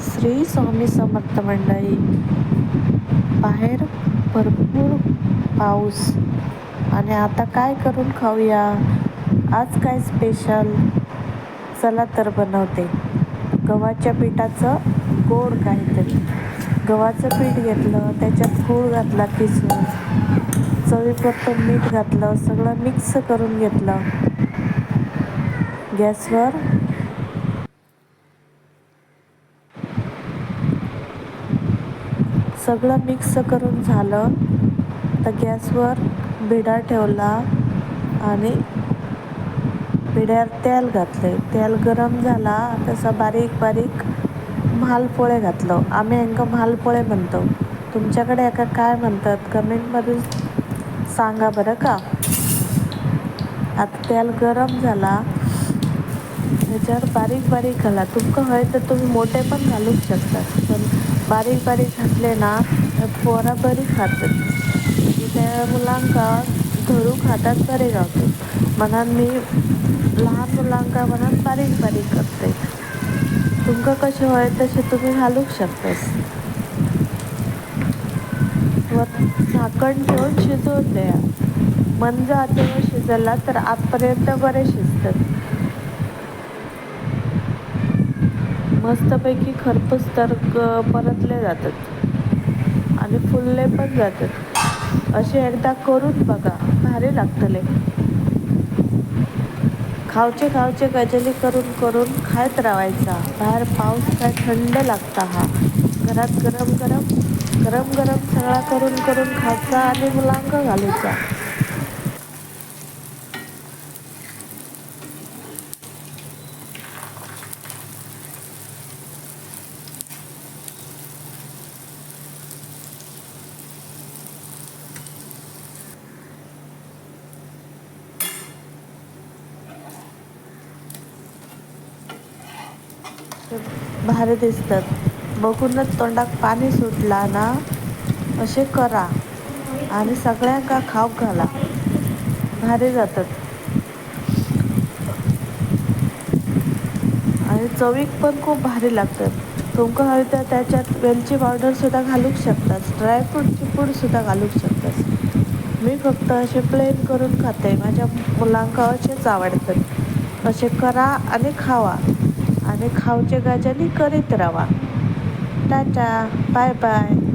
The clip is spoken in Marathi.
श्री स्वामी समर्थ मंडळी बाहेर भरपूर पाऊस. आणि आता काय करून खाऊया? आज काय स्पेशल चला तर बनवते. गव्हाच्या पिठाचं गोड काहीतरी. गव्हाचं पीठ घेतलं त्याच्यात गूळ घातला किसून. चवीपुरतं मीठ घातलं सगळं मिक्स करून घेतलं. गॅसवर सगळं मिक्स करून झालं. तर गॅसवर भिडा ठेवला आणि भिड्यावर तेल घातले तेल गरम झाला. तसा बारीक बारीक म्हालपोळे घातलं. आम्ही यांका म्हालपोळे म्हणतो. तुमच्याकडे एका काय म्हणतात? कमेंटमध्ये सांगा बरं का? आता तेल गरम झाला. त्याच्यावर बारीक बारीक घाला. तुमकं हय तर तुम्ही मोठे पण घालूच शकता. पण बारीक बारीक घातले ना पोरं बरी खातात. त्या मुलांका धरू खातात बरे गावतात म्हणून मी लहान मुलांका म्हणून बारीक बारीक करते. तुमका कसे हय तसे तुम्ही घालूक शकतास. वर झाकण ठेवून शिजवून द्या. मंद आतेवर शिजला तर आतपर्यंत बरे शिजतात. मस्तपैकी खरपूस तर परतले जातात. आणि फुलले पण जातात. असे एकदा करून बघा भारी लागतले खावचे खावचे गजली करून करून खायत राहायचा. बाहेर पाऊस काय थंड लागता हा. घरात गरम गरम गरम गरम सगळा करून करून खायचा आणि मुलांक घालायचा. भारी दिसतात. बघूनच तोंडात पाणी सुटला ना? असे करा. आणि सगळ्यांका खाऊ घाला. भारी जातात. आणि चवीक पण खूप भारी लागतात. तुमका हवी तर त्याच्यात वेलची पावडर सुद्धा घालूक शकतात. ड्रायफ्रूटची पूडसुद्धा घालूक शकतात. मी फक्त असे प्लेन करून खाते. माझ्या मुलांका असेच आवडतात. असे करा आणि खावा. आणि खाऊचे गाजाली करीत राहा टाटा बाय बाय